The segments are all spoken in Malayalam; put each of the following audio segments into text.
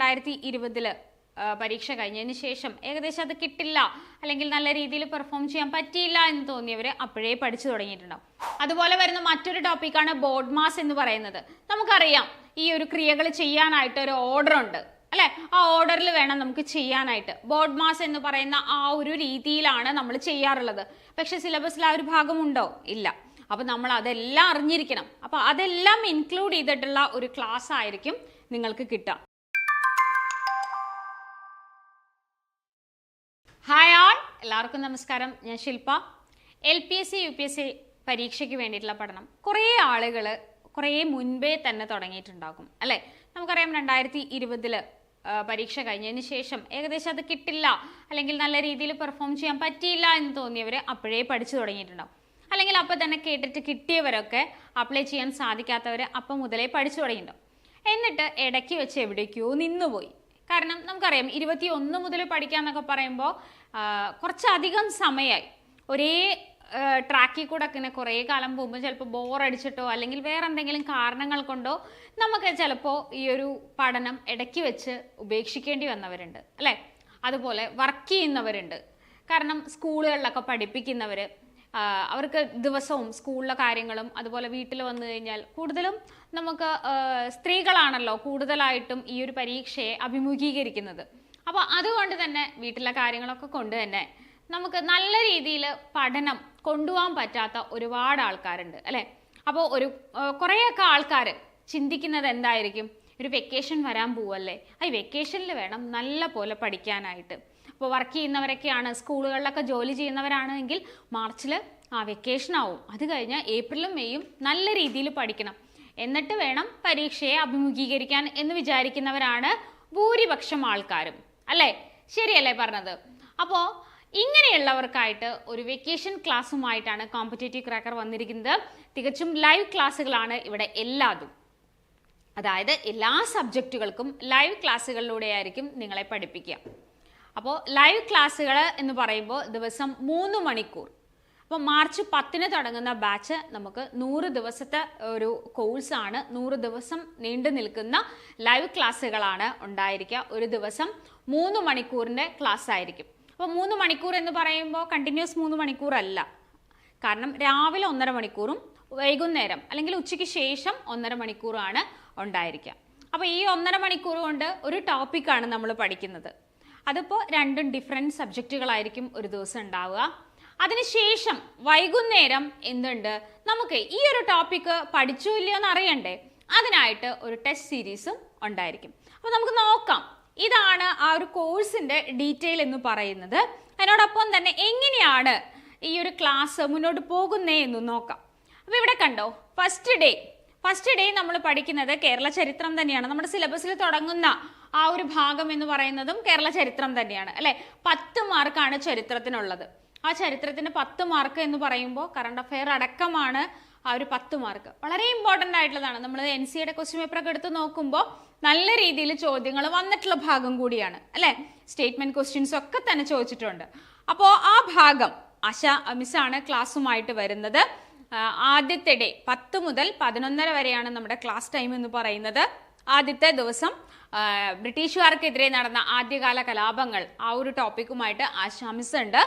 രണ്ടായിരത്തി ഇരുപതിൽ പരീക്ഷ കഴിഞ്ഞതിന് ശേഷം ഏകദേശം അത് കിട്ടില്ല. അല്ലെങ്കിൽ നല്ല രീതിയിൽ പെർഫോം ചെയ്യാൻ പറ്റിയില്ല എന്ന് തോന്നിയവർ അപ്പോഴേ പഠിച്ചു തുടങ്ങിയിട്ടുണ്ടാവും. അതുപോലെ വരുന്ന മറ്റൊരു ടോപ്പിക്കാണ് ബോർഡ് മാസ് എന്ന് പറയുന്നത്. നമുക്കറിയാം ഈ ഒരു ക്രിയകൾ ചെയ്യാനായിട്ട് ഒരു ഓർഡർ ഉണ്ട്. അല്ലെ? ആ ഓർഡറിൽ വേണം നമുക്ക് ചെയ്യാനായിട്ട്. ബോർഡ് മാസ് എന്ന് പറയുന്ന ആ ഒരു രീതിയിലാണ് നമ്മൾ ചെയ്യാറുള്ളത്. പക്ഷെ സിലബസിൽ ആ ഒരു ഭാഗമുണ്ടോ? ഇല്ല. അപ്പൊ നമ്മൾ അതെല്ലാം അറിഞ്ഞിരിക്കണം. അപ്പൊ അതെല്ലാം ഇൻക്ലൂഡ് ചെയ്തിട്ടുള്ള ഒരു ക്ലാസ് ആയിരിക്കും നിങ്ങൾക്ക് കിട്ടുക. ഹായ് ആൾ എല്ലാവർക്കും നമസ്കാരം. ഞാൻ Shilpa L P S C U P S C പരീക്ഷയ്ക്ക് വേണ്ടിയിട്ടുള്ള പഠനം കുറേ ആളുകൾ കുറേ മുൻപേ തന്നെ തുടങ്ങിയിട്ടുണ്ടാകും അല്ലേ? നമുക്കറിയാം രണ്ടായിരത്തി ഇരുപതിൽ പരീക്ഷ കഴിഞ്ഞതിന് ശേഷം ഏകദേശം അത് കിട്ടില്ല അല്ലെങ്കിൽ നല്ല രീതിയിൽ പെർഫോം ചെയ്യാൻ പറ്റിയില്ല എന്ന് തോന്നിയവർ അപ്പോഴേ പഠിച്ചു തുടങ്ങിയിട്ടുണ്ടാകും അല്ലെങ്കിൽ അപ്പോൾ തന്നെ കേട്ടിട്ട് കിട്ടിയവരൊക്കെ അപ്ലൈ ചെയ്യാൻ സാധിക്കാത്തവർ അപ്പം മുതലേ പഠിച്ചു തുടങ്ങിയിട്ടുണ്ടാവും. എന്നിട്ട് ഇടയ്ക്ക് വെച്ച് എവിടേക്കോ നിന്നുപോയി. കാരണം നമുക്കറിയാം ഇരുപത്തി ഒന്ന് മുതൽ പഠിക്കാന്നൊക്കെ പറയുമ്പോൾ കുറച്ചധികം സമയമായി ഒരേ ട്രാക്കിൽ കൂടെ ഇങ്ങനെ കുറേ കാലം പോകുമ്പോൾ ചിലപ്പോൾ ബോറടിച്ചിട്ടോ അല്ലെങ്കിൽ വേറെ എന്തെങ്കിലും കാരണങ്ങൾ കൊണ്ടോ നമുക്ക് ചിലപ്പോൾ ഈ ഒരു പഠനം ഇടയ്ക്ക് വെച്ച് ഉപേക്ഷിക്കേണ്ടി വന്നവരുണ്ട് അല്ലേ? അതുപോലെ വർക്ക് ചെയ്യുന്നവരുണ്ട്. കാരണം സ്കൂളുകളിലൊക്കെ പഠിപ്പിക്കുന്നവർ അവർക്ക് ദിവസവും സ്കൂളിലെ കാര്യങ്ങളും അതുപോലെ വീട്ടിൽ വന്നു കഴിഞ്ഞാൽ കൂടുതലും നമുക്ക് സ്ത്രീകളാണല്ലോ കൂടുതലായിട്ടും ഈ ഒരു പരീക്ഷയെ അഭിമുഖീകരിക്കുന്നത്. അപ്പോൾ അതുകൊണ്ട് തന്നെ വീട്ടിലെ കാര്യങ്ങളൊക്കെ കൊണ്ട് തന്നെ നമുക്ക് നല്ല രീതിയിൽ പഠനം കൊണ്ടുപോകാൻ പറ്റാത്ത ഒരുപാട് ആൾക്കാരുണ്ട് അല്ലേ? അപ്പോൾ ഒരു കുറേയൊക്കെ ആൾക്കാർ ചിന്തിക്കുന്നത് എന്തായിരിക്കും? ഒരു വെക്കേഷൻ വരാൻ പോവല്ലേ? ആ വെക്കേഷനിൽ വേണം നല്ല പോലെ പഠിക്കാനായിട്ട്. ഇപ്പോൾ വർക്ക് ചെയ്യുന്നവരൊക്കെയാണ് സ്കൂളുകളിലൊക്കെ ജോലി ചെയ്യുന്നവരാണെങ്കിൽ മാർച്ചിൽ ആ വെക്കേഷൻ ആവും. അത് കഴിഞ്ഞാൽ ഏപ്രിലും മെയ്യും നല്ല രീതിയിൽ പഠിക്കണം. എന്നിട്ട് വേണം പരീക്ഷയെ അഭിമുഖീകരിക്കാൻ എന്ന് വിചാരിക്കുന്നവരാണ് ഭൂരിപക്ഷം ആൾക്കാരും. അല്ലേ? ശരിയല്ലേ പറഞ്ഞത്? അപ്പോൾ ഇങ്ങനെയുള്ളവർക്കായിട്ട് ഒരു വെക്കേഷൻ ക്ലാസ്സുമായിട്ടാണ് കോമ്പറ്റേറ്റീവ് ക്രാക്കർ വന്നിരിക്കുന്നത്. തികച്ചും ലൈവ് ക്ലാസ്സുകളാണ് ഇവിടെ എല്ലാതും. അതായത് എല്ലാ സബ്ജക്റ്റുകൾക്കും ലൈവ് ക്ലാസ്സുകളിലൂടെയായിരിക്കും നിങ്ങളെ പഠിപ്പിക്കുക. അപ്പോൾ ലൈവ് ക്ലാസ്സുകൾ എന്ന് പറയുമ്പോൾ ദിവസം മൂന്ന് മണിക്കൂർ. അപ്പോൾ മാർച്ച് പത്തിന് തുടങ്ങുന്ന ബാച്ച് നമുക്ക് നൂറ് ദിവസത്തെ ഒരു കോഴ്സാണ് നൂറ് ദിവസം നീണ്ടു നിൽക്കുന്ന ലൈവ് ക്ലാസ്സുകളാണ് ഉണ്ടായിരിക്കുക. ഒരു ദിവസം മൂന്ന് മണിക്കൂറിന്റെ ക്ലാസ് ആയിരിക്കും. അപ്പോൾ മൂന്ന് മണിക്കൂർ എന്ന് പറയുമ്പോൾ കണ്ടിന്യൂസ് മൂന്ന് മണിക്കൂർ അല്ല. കാരണം രാവിലെ ഒന്നര മണിക്കൂറും വൈകുന്നേരം അല്ലെങ്കിൽ ഉച്ചയ്ക്ക് ശേഷം ഒന്നര മണിക്കൂറാണ് ഉണ്ടായിരിക്കുക. അപ്പോൾ ഈ ഒന്നര മണിക്കൂർ കൊണ്ട് ഒരു ടോപ്പിക്കാണ് നമ്മൾ പഠിക്കുന്നത്. അതിപ്പോൾ രണ്ടും ഡിഫറെന്റ് സബ്ജക്റ്റുകളായിരിക്കും ഒരു ദിവസം ഉണ്ടാവുക. അതിനുശേഷം വൈകുന്നേരം എന്തുണ്ട്? നമുക്ക് ഈ ഒരു ടോപ്പിക്ക് പഠിച്ചു ഇല്ലയോ എന്ന് അറിയണ്ടേ? അതിനായിട്ട് ഒരു ടെസ്റ്റ് സീരീസും ഉണ്ടായിരിക്കും. അപ്പോൾ നമുക്ക് നോക്കാം. ഇതാണ് ആ ഒരു കോഴ്സിന്റെ ഡീറ്റെയിൽ എന്ന് പറയുന്നത്. അതിനോടൊപ്പം തന്നെ എങ്ങനെയാണ് ഈ ഒരു ക്ലാസ് മുന്നോട്ട് പോകുന്നേ എന്ന് നോക്കാം. അപ്പോൾ ഇവിടെ കണ്ടോ? ഫസ്റ്റ് ഡേ ഫസ്റ്റ് ഡേ നമ്മൾ പഠിക്കുന്നത് കേരള ചരിത്രം തന്നെയാണ്. നമ്മുടെ സിലബസിൽ തുടങ്ങുന്ന ആ ഒരു ഭാഗം എന്ന് പറയുന്നതും കേരള ചരിത്രം തന്നെയാണ് അല്ലെ? പത്ത് മാർക്കാണ് ചരിത്രത്തിനുള്ളത്. ആ ചരിത്രത്തിന് പത്ത് മാർക്ക് എന്ന് പറയുമ്പോൾ കറണ്ട് അഫെയർ അടക്കമാണ് ആ ഒരു പത്ത് മാർക്ക്. വളരെ ഇമ്പോർട്ടന്റ് ആയിട്ടുള്ളതാണ്. നമ്മൾ എൻ സി എയുടെ ക്വസ്റ്റ്യൻ പേപ്പറൊക്കെ എടുത്ത് നോക്കുമ്പോൾ നല്ല രീതിയിൽ ചോദ്യങ്ങൾ വന്നിട്ടുള്ള ഭാഗം കൂടിയാണ് അല്ലേ? സ്റ്റേറ്റ്മെന്റ് ക്വസ്റ്റ്യൻസ് ഒക്കെ തന്നെ ചോദിച്ചിട്ടുണ്ട്. അപ്പോൾ ആ ഭാഗം അശ മിസ്സാണ് ക്ലാസ്സുമായിട്ട് വരുന്നത്. ആദ്യത്തെ ഡേ പത്ത് മുതൽ പതിനൊന്നര വരെയാണ് നമ്മുടെ ക്ലാസ് ടൈം എന്ന് പറയുന്നത്. ആദ്യത്തെ ദിവസം ബ്രിട്ടീഷുകാർക്കെതിരെ നടന്ന ആദ്യകാല കലാപങ്ങൾ ആ ഒരു ടോപ്പിക്കുമായിട്ട് ആശാമിസ് ഉണ്ട്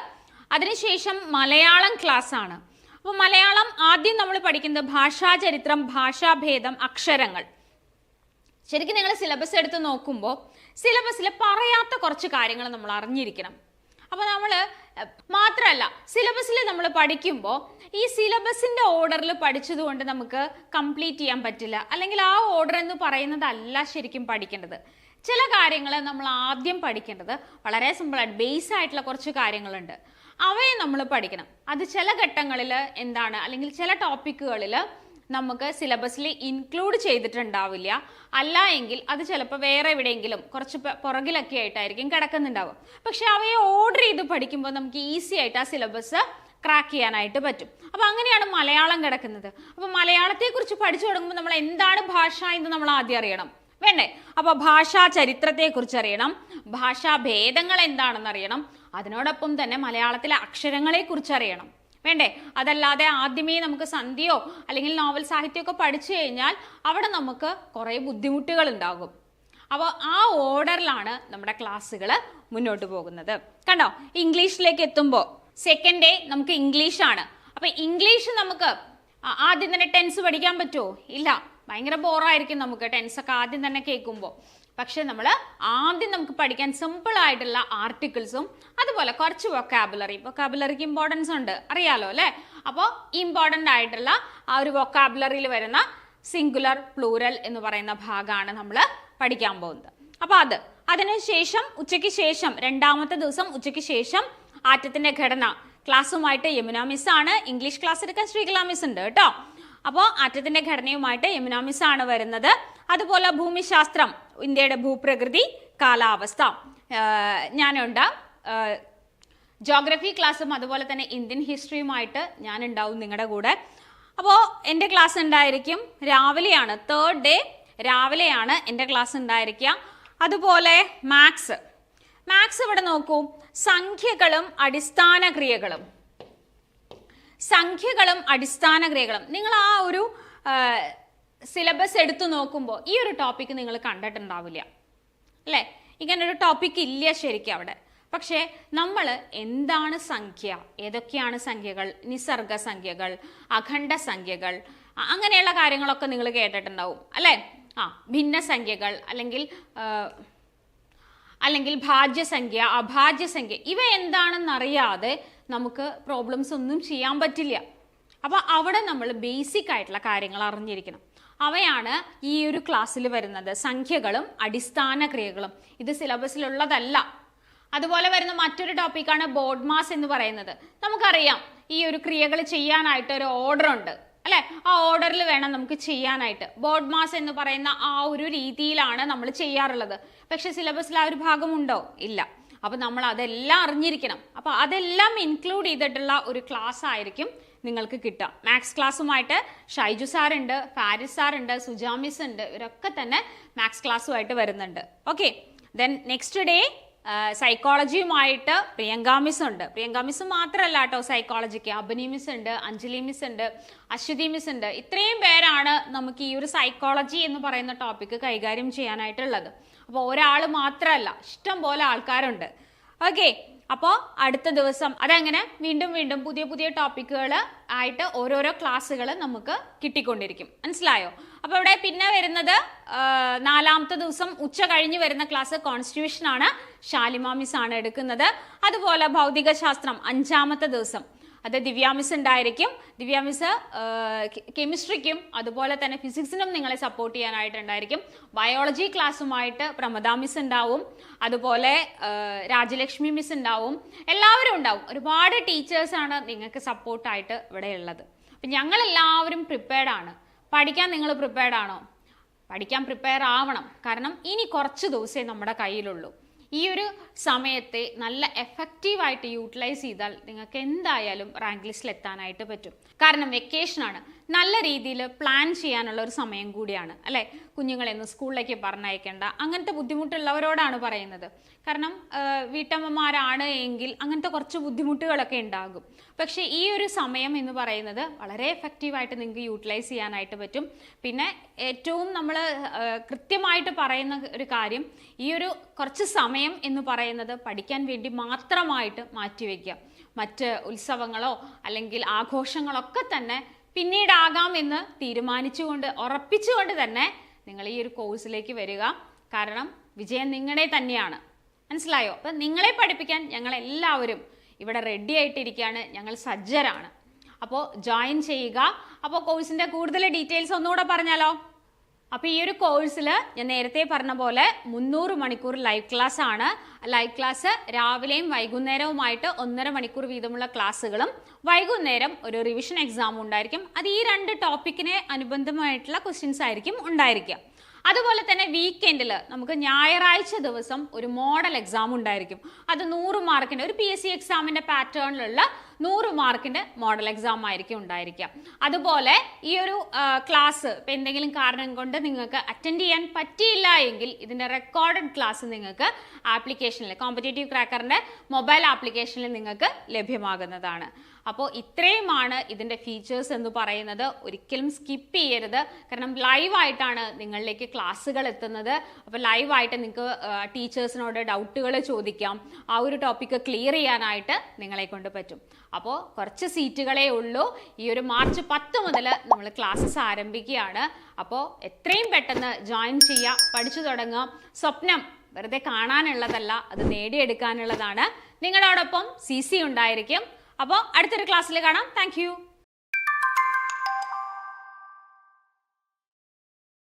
അതിനുശേഷം മലയാളം ക്ലാസ് ആണ് അപ്പോൾ മലയാളം ആദ്യം നമ്മൾ പഠിക്കുന്നത് ഭാഷാചരിത്രം ഭാഷാഭേദം അക്ഷരങ്ങൾ. ശരിക്കും നിങ്ങൾ സിലബസ് എടുത്ത് നോക്കുമ്പോൾ സിലബസിൽ പറയാത്ത കുറച്ച് കാര്യങ്ങൾ നമ്മൾ അറിഞ്ഞിരിക്കണം. അപ്പോൾ നമ്മൾ മാത്രമല്ല സിലബസിൽ നമ്മൾ പഠിക്കുമ്പോൾ ഈ സിലബസിന്റെ ഓർഡറിൽ പഠിച്ചതുകൊണ്ട് നമുക്ക് കംപ്ലീറ്റ് ചെയ്യാൻ പറ്റില്ല. അല്ലെങ്കിൽ ആ ഓർഡർ എന്ന് പറയുന്നതല്ല ശരിക്കും പഠിക്കേണ്ടത്. ചില കാര്യങ്ങൾ നമ്മൾ ആദ്യം പഠിക്കേണ്ടത് വളരെ സിമ്പിളായിട്ട് ബേസ് ആയിട്ടുള്ള കുറച്ച് കാര്യങ്ങളുണ്ട്. അവയെ നമ്മൾ പഠിക്കണം. അത് ചില ഘട്ടങ്ങളിൽ എന്താണ്? അല്ലെങ്കിൽ ചില ടോപ്പിക്കുകളിൽ നമുക്ക് സിലബസിൽ ഇൻക്ലൂഡ് ചെയ്തിട്ടുണ്ടാവില്ല. അല്ല എങ്കിൽ അത് ചിലപ്പോൾ വേറെ എവിടെയെങ്കിലും കുറച്ച് പുറകിലൊക്കെ ആയിട്ടായിരിക്കും കിടക്കുന്നുണ്ടാവും പക്ഷെ അവയെ ഓർഡർ ചെയ്ത് പഠിക്കുമ്പോൾ നമുക്ക് ഈസി ആയിട്ട് ആ സിലബസ് ക്രാക്ക് ചെയ്യാനായിട്ട് പറ്റും. അപ്പോൾ അങ്ങനെയാണ് മലയാളം കിടക്കുന്നത്. അപ്പോൾ മലയാളത്തെക്കുറിച്ച് പഠിച്ചു തുടങ്ങുമ്പോൾ നമ്മൾ എന്താണ് ഭാഷ എന്ന് നമ്മൾ ആദ്യം അറിയണം. വേണ്ടേ? അപ്പോൾ ഭാഷാ ചരിത്രത്തെക്കുറിച്ച് അറിയണം. ഭാഷാ ഭേദങ്ങൾ എന്താണെന്ന് അറിയണം. അതിനോടൊപ്പം തന്നെ മലയാളത്തിലെ അക്ഷരങ്ങളെ കുറിച്ച് അറിയണം. വേണ്ടേ? അതല്ലാതെ ആദ്യമേ നമുക്ക് സന്ധിയോ അല്ലെങ്കിൽ നോവൽ സാഹിത്യമൊക്കെ പഠിച്ചു കഴിഞ്ഞാൽ അവിടെ നമുക്ക് കുറേ ബുദ്ധിമുട്ടുകൾ ഉണ്ടാകും അപ്പോൾ ആ ഓർഡറിലാണ് നമ്മുടെ ക്ലാസ്സുകൾ മുന്നോട്ട് പോകുന്നത്. കണ്ടോ? ഇംഗ്ലീഷിലേക്ക് എത്തുമ്പോൾ സെക്കൻഡ് ഡേ നമുക്ക് ഇംഗ്ലീഷാണ്. അപ്പോൾ ഇംഗ്ലീഷ് നമുക്ക് ആദ്യം തന്നെ ടെൻസ് പഠിക്കാൻ പറ്റുമോ? ഇല്ല. ഭയങ്കര ബോറായിരിക്കും നമുക്ക്. ടെൻസ് ഒക്കെ ആദ്യം തന്നെ കേൾക്കുമ്പോൾ പക്ഷെ നമ്മൾ ആദ്യം നമുക്ക് പഠിക്കാൻ സിമ്പിൾ ആയിട്ടുള്ള ആർട്ടിക്കിൾസും അതുപോലെ കുറച്ച് വൊക്കാബുലറി വൊക്കാബുലറിക്ക് ഇമ്പോർട്ടൻസ് ഉണ്ട്. അറിയാലോ അല്ലേ? അപ്പോൾ ഇമ്പോർട്ടന്റ് ആയിട്ടുള്ള ആ ഒരു വൊക്കാബുലറിയിൽ വരുന്ന സിംഗുലർ പ്ലൂരൽ എന്ന് പറയുന്ന ഭാഗമാണ് നമ്മൾ പഠിക്കാൻ പോകുന്നത്. അപ്പോൾ അത്. അതിനുശേഷം ഉച്ചയ്ക്ക് ശേഷം രണ്ടാമത്തെ ദിവസം ഉച്ചയ്ക്ക് ശേഷം ആറ്റത്തിന്റെ ഘടന. ക്ലാസ്സുമായിട്ട് യമുന മിസ്സാണ് ഇംഗ്ലീഷ് ക്ലാസ് എടുക്കാൻ ശ്രീകല മിസ് ഉണ്ട് കേട്ടോ. അപ്പോൾ ആറ്റത്തിന്റെ ഘടനയുമായിട്ട് എമിനോമിസ് ആണ് വരുന്നത്. അതുപോലെ ഭൂമിശാസ്ത്രം ഇന്ത്യയുടെ ഭൂപ്രകൃതി കാലാവസ്ഥ. ഞാനുണ്ട്. ജോഗ്രഫി ക്ലാസ്സും അതുപോലെ തന്നെ ഇന്ത്യൻ ഹിസ്റ്ററിയുമായിട്ട് ഞാൻ ഉണ്ടാവും നിങ്ങളുടെ കൂടെ. അപ്പോൾ എന്റെ ക്ലാസ് ഉണ്ടായിരിക്കും രാവിലെയാണ്. തേർഡ് ഡേ രാവിലെയാണ് എന്റെ ക്ലാസ് ഉണ്ടായിരിക്കുക. അതുപോലെ മാത്സ് മാത്സ് ഇവിടെ നോക്കൂ. സംഖ്യകളും അടിസ്ഥാന ക്രിയകളും. സംഖ്യകളും അടിസ്ഥാന ക്രിയകളും നിങ്ങൾ ആ ഒരു സിലബസ് എടുത്തു നോക്കുമ്പോൾ ഈ ഒരു ടോപ്പിക്ക് നിങ്ങൾ കണ്ടിട്ടുണ്ടാവില്ല. അല്ലേ? ഇങ്ങനൊരു ടോപ്പിക് ഇല്ല ശരിക്കും അവിടെ. പക്ഷേ നമ്മൾ എന്താണ് സംഖ്യ? ഏതൊക്കെയാണ് സംഖ്യകൾ? നിസർഗ സംഖ്യകൾ അഖണ്ഡ സംഖ്യകൾ അങ്ങനെയുള്ള കാര്യങ്ങളൊക്കെ നിങ്ങൾ കേട്ടിട്ടുണ്ടാവും. അല്ലേ? ആ ഭിന്ന സംഖ്യകൾ അല്ലെങ്കിൽ അല്ലെങ്കിൽ ഭാജ്യസംഖ്യ അഭാജ്യസംഖ്യ ഇവ എന്താണെന്നറിയാതെ നമുക്ക് പ്രോബ്ലംസ് ഒന്നും ചെയ്യാൻ പറ്റില്ല. അപ്പോൾ അവിടെ നമ്മൾ ബേസിക് ആയിട്ടുള്ള കാര്യങ്ങൾ അറിഞ്ഞിരിക്കണം. അവയാണ് ഈ ഒരു ക്ലാസ്സിൽ വരുന്നത്. സംഖ്യകളും അടിസ്ഥാന ക്രിയകളും. ഇത് സിലബസിലുള്ളതല്ല അതുപോലെ വരുന്ന മറ്റൊരു ടോപ്പിക്കാണ് ബോർഡ് മാസ് എന്ന് പറയുന്നത്. നമുക്കറിയാം ഈ ഒരു ക്രിയകൾ ചെയ്യാനായിട്ട് ഒരു ഓർഡർ ഉണ്ട്. അല്ലെ? ആ ഓർഡറിൽ വേണം നമുക്ക് ചെയ്യാനായിട്ട്. ബോർഡ് മാസ് എന്ന് പറയുന്ന ആ ഒരു രീതിയിലാണ് നമ്മൾ ചെയ്യാറുള്ളത്. പക്ഷെ സിലബസിൽ ആ ഒരു ഭാഗമുണ്ടോ? ഇല്ല. അപ്പൊ നമ്മൾ അതെല്ലാം അറിഞ്ഞിരിക്കണം. അപ്പോൾ അതെല്ലാം ഇൻക്ലൂഡ് ചെയ്തിട്ടുള്ള ഒരു ക്ലാസ് ആയിരിക്കും നിങ്ങൾക്ക് കിട്ടുക. മാത്സ് ക്ലാസ്സുമായിട്ട് ഷൈജു സാറുണ്ട് ഫാരിസ് സാറുണ്ട് സുജാമിസ് ഉണ്ട്. ഇവരൊക്കെ തന്നെ മാത്സ് ക്ലാസ്സുമായിട്ട് വരുന്നുണ്ട്. ഓക്കെ ദെൻ നെക്സ്റ്റ് ഡേ സൈക്കോളജിയുമായിട്ട് പ്രിയങ്ക മിസ് ഉണ്ട്. പ്രിയങ്ക മിസ് മാത്രമല്ല കേട്ടോ സൈക്കോളജിക്ക് അബനി മിസ് ഉണ്ട് അഞ്ജലി മിസ് ഉണ്ട് അശ്വതി മിസ് ഉണ്ട്. ഇത്രയും പേരാണ് നമുക്ക് ഈ ഒരു സൈക്കോളജി എന്ന് പറയുന്ന ടോപ്പിക്ക് കൈകാര്യം ചെയ്യാനായിട്ടുള്ളത്. അപ്പോൾ ഒരാൾ മാത്രമല്ല ഇഷ്ടം പോലെ ആൾക്കാരുണ്ട്. ഓക്കെ അപ്പോൾ അടുത്ത ദിവസം അതങ്ങനെ? വീണ്ടും വീണ്ടും പുതിയ പുതിയ ടോപ്പിക്കുകൾ ആയിട്ട് ഓരോരോ ക്ലാസ്സുകൾ നമുക്ക് കിട്ടിക്കൊണ്ടിരിക്കും. മനസ്സിലായോ? അപ്പോൾ ഇവിടെ പിന്നെ വരുന്നത് നാലാമത്തെ ദിവസം ഉച്ച കഴിഞ്ഞ് വരുന്ന ക്ലാസ് കോൺസ്റ്റിറ്റ്യൂഷൻ ആണ്. ഷാലിമാമിസ് ആണ് എടുക്കുന്നത്. അതുപോലെ ഭൗതിക ശാസ്ത്രം അഞ്ചാമത്തെ ദിവസം. അത് ദിവ്യാമിസ് ഉണ്ടായിരിക്കും. ദിവ്യാമിസ് കെമിസ്ട്രിക്കും അതുപോലെ തന്നെ ഫിസിക്സിനും നിങ്ങളെ സപ്പോർട്ട് ചെയ്യാനായിട്ടുണ്ടായിരിക്കും. ബയോളജി ക്ലാസ്സുമായിട്ട് പ്രമദാ മിസ് ഉണ്ടാവും. അതുപോലെ രാജലക്ഷ്മി മിസ് ഉണ്ടാവും. എല്ലാവരും ഉണ്ടാവും. ഒരുപാട് ടീച്ചേഴ്സാണ് നിങ്ങൾക്ക് സപ്പോർട്ടായിട്ട് ഇവിടെ ഉള്ളത്. അപ്പം ഞങ്ങളെല്ലാവരും പ്രിപ്പയർഡ് ആണ്. പഠിക്കാൻ നിങ്ങൾ പ്രിപ്പയർഡ് ആണോ? പഠിക്കാൻ പ്രിപ്പയർ ആവണം. കാരണം ഇനി കുറച്ച് ദിവസമേ നമ്മുടെ കയ്യിലുള്ളൂ. ഈ ഒരു സമയത്തെ നല്ല എഫക്റ്റീവായിട്ട് യൂട്ടിലൈസ് ചെയ്താൽ നിങ്ങൾക്ക് എന്തായാലും റാങ്ക് ലിസ്റ്റിൽ എത്താനായിട്ട് പറ്റും. കാരണം വെക്കേഷനാണ് നല്ല രീതിയിൽ പ്ലാൻ ചെയ്യാനുള്ള ഒരു സമയം കൂടിയാണ് അല്ലേ? കുഞ്ഞുങ്ങളെയൊന്നും സ്കൂളിലേക്ക് പറഞ്ഞയക്കേണ്ട. അങ്ങനത്തെ ബുദ്ധിമുട്ടുള്ളവരോടാണ് പറയുന്നത്. കാരണം വീട്ടമ്മമാരാണ് എങ്കിൽ അങ്ങനത്തെ കുറച്ച് ബുദ്ധിമുട്ടുകളൊക്കെ ഉണ്ടാകും. പക്ഷേ ഈ ഒരു സമയം എന്ന് പറയുന്നത് വളരെ എഫക്റ്റീവായിട്ട് നിങ്ങൾക്ക് യൂട്ടിലൈസ് ചെയ്യാനായിട്ട് പറ്റും. പിന്നെ ഏറ്റവും നമ്മൾ കൃത്യമായിട്ട് പറയുന്ന ഒരു കാര്യം ഈ ഒരു കുറച്ച് സമയം എന്ന് പറയുന്നത് പഠിക്കാൻ വേണ്ടി മാത്രമായിട്ട് മാറ്റിവെക്കുക. മറ്റ് ഉത്സവങ്ങളോ അല്ലെങ്കിൽ ആഘോഷങ്ങളൊക്കെ തന്നെ പിന്നീടാകാം എന്ന് തീരുമാനിച്ചുകൊണ്ട് ഉറപ്പിച്ചുകൊണ്ട് തന്നെ നിങ്ങൾ ഈ ഒരു കോഴ്സിലേക്ക് വരിക. കാരണം വിജയം നിങ്ങളെ തന്നെയാണ്. മനസ്സിലായോ? അപ്പം നിങ്ങളെ പഠിപ്പിക്കാൻ ഞങ്ങൾ എല്ലാവരും ഇവിടെ റെഡി ആയിട്ടിരിക്കുകയാണ്. ഞങ്ങൾ സജ്ജരാണ്. അപ്പോൾ ജോയിൻ ചെയ്യുക. അപ്പോൾ കോഴ്സിന്റെ കൂടുതൽ ഡീറ്റെയിൽസ് ഒന്നുകൂടെ പറഞ്ഞാലോ? അപ്പോൾ ഈ ഒരു കോഴ്സിൽ ഞാൻ നേരത്തെ പറഞ്ഞ പോലെ മുന്നൂറ് മണിക്കൂർ ലൈവ് ക്ലാസ് ആണ്. ലൈവ് ക്ലാസ് രാവിലെയും വൈകുന്നേരവുമായിട്ട് ഒന്നര മണിക്കൂർ വീതമുള്ള ക്ലാസ്സുകളും വൈകുന്നേരം ഒരു റിവിഷൻ എക്സാം ഉണ്ടായിരിക്കും. അത് ഈ രണ്ട് ടോപ്പിക്കിനെ അനുബന്ധമായിട്ടുള്ള ക്വസ്റ്റ്യൻസ് ആയിരിക്കും ഉണ്ടായിരിക്കുക. അതുപോലെ തന്നെ വീക്കെൻഡിൽ നമുക്ക് ഞായറാഴ്ച ദിവസം ഒരു മോഡൽ എക്സാം ഉണ്ടായിരിക്കും. അത് നൂറ് മാർക്കിന്റെ ഒരു പി എസ് സി എക്സാമിന്റെ പാറ്റേണിലുള്ള നൂറ് മാർക്കിന്റെ മോഡൽ എക്സാം ആയിരിക്കും ഉണ്ടായിരിക്കുക. അതുപോലെ ഈ ഒരു ക്ലാസ് ഇപ്പം എന്തെങ്കിലും കാരണം കൊണ്ട് നിങ്ങൾക്ക് അറ്റൻഡ് ചെയ്യാൻ പറ്റിയില്ല എങ്കിൽ ഇതിന്റെ റെക്കോർഡഡ് ക്ലാസ് നിങ്ങൾക്ക് ആപ്ലിക്കേഷനിൽ കോമ്പറ്റേറ്റീവ് ക്രാക്കറിന്റെ മൊബൈൽ ആപ്ലിക്കേഷനിൽ നിങ്ങൾക്ക് ലഭ്യമാകുന്നതാണ്. അപ്പോൾ ഇത്രയുമാണ് ഇതിന്റെ ഫീച്ചേഴ്സ് എന്ന് പറയുന്നത്. ഒരിക്കലും സ്കിപ്പ് ചെയ്യരുത്. കാരണം ലൈവായിട്ടാണ് നിങ്ങളിലേക്ക് ക്ലാസ്സുകൾ എത്തുന്നത്. അപ്പോൾ ലൈവായിട്ട് നിങ്ങൾക്ക് ടീച്ചേഴ്സിനോട് ഡൗട്ടുകൾ ചോദിക്കാം. ആ ഒരു ടോപ്പിക്ക് ക്ലിയർ ചെയ്യാനായിട്ട് നിങ്ങളെ കൊണ്ട് പറ്റും. അപ്പോൾ കുറച്ച് സീറ്റുകളേ ഉള്ളൂ. ഈ ഒരു മാർച്ച് പത്ത് മുതൽ നമ്മൾ ക്ലാസ്സസ് ആരംഭിക്കുകയാണ്. അപ്പോൾ എത്രയും പെട്ടെന്ന് ജോയിൻ ചെയ്യുക പഠിച്ചു തുടങ്ങുക സ്വപ്നം വെറുതെ കാണാനുള്ളതല്ല അത് നേടിയെടുക്കാനുള്ളതാണ്. നിങ്ങളോടൊപ്പം സി സി ഉണ്ടായിരിക്കും. അപ്പോൾ അടുത്തൊരു ക്ലാസ്സിൽ കാണാം. താങ്ക്